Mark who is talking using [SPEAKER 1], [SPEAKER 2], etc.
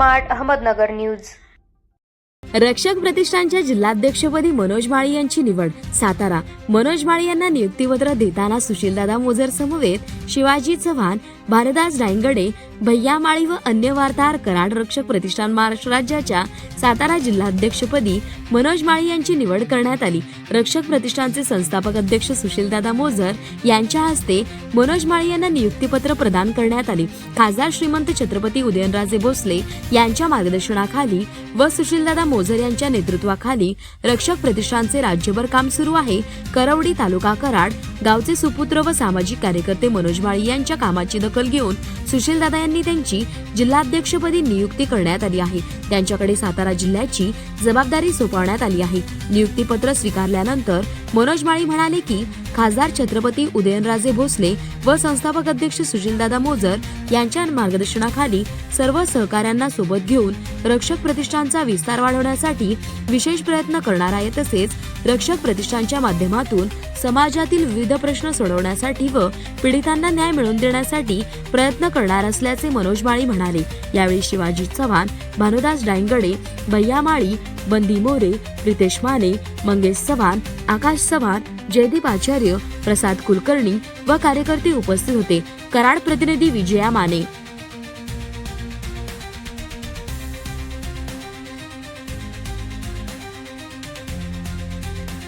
[SPEAKER 1] Smart Ahmednagar news.
[SPEAKER 2] रक्षक प्रतिष्ठानच्या जिल्हाध्यक्षपदी मनोज माळी यांची निवड. सातारा. मनोज माळी यांना नियुक्तीपत्र देताना सुशीलदादा मोजर समवेत शिवाजी चव्हाण भारदास डायंगडे भैयामाळी व अन्य वार्ताहर कराड रक्षक प्रतिष्ठान महाराष्ट्र राज्याच्या सातारा जिल्हाध्यक्षपदी मनोज माळी यांची निवड करण्यात आली. रक्षक प्रतिष्ठानचे संस्थापक अध्यक्ष सुशीलदादा मोजर यांच्या हस्ते मनोज माळी यांना नियुक्तीपत्र प्रदान करण्यात आले. खासदार श्रीमंत छत्रपती उदयनराजे भोसले यांच्या मार्गदर्शनाखाली व सुशीलदादा मोजर यांच्या नेतृत्वाखाली रक्षक प्रतिष्ठानचे राज्यभर काम सुरू आहे. करवडी तालुका कराड गावचे सुपुत्र व सामाजिक कार्यकर्ते मनोज माळी यांच्या कामाची दखल घेऊन सुशीलदादा यांनी त्यांची जिल्हाध्यक्षपदी नियुक्ती करण्यात आली आहे. त्यांच्याकडे सातारा जिल्ह्याची जबाबदारी सोपवण्यात आली आहे. नियुक्तीपत्र स्वीकारल्यानंतर मनोज माळी म्हणाले की खासदार छत्रपती उदयनराजे भोसले व संस्थापक अध्यक्ष सुशीलदादा मोजर यांच्या मार्गदर्शनाखाली सर्व सहकाऱ्यांना सोबत घेऊन रक्षक प्रतिष्ठानचा विस्तार वाढवण्यासाठी विशेष प्रयत्न करणार आहे तसेच रक्षक प्रतिष्ठानच्या माध्यमातून समाजातील विविध प्रश्न सोडवण्यासाठी व पीडितांना न्याय मिळवून देण्यासाठी प्रयत्न करणार असल्याचे मनोज माळी म्हणाले. यावेळी शिवाजी चव्हाण भानुदास डायंगडे भैया माळी बंदी मोरे प्रितेश माने मंगेश चव्हाण आकाश चव्हाण जयदीप आचार्य प्रसाद कुलकर्णी व कार्यकर्ते उपस्थित होते. कराड प्रतिनिधी विजया माने.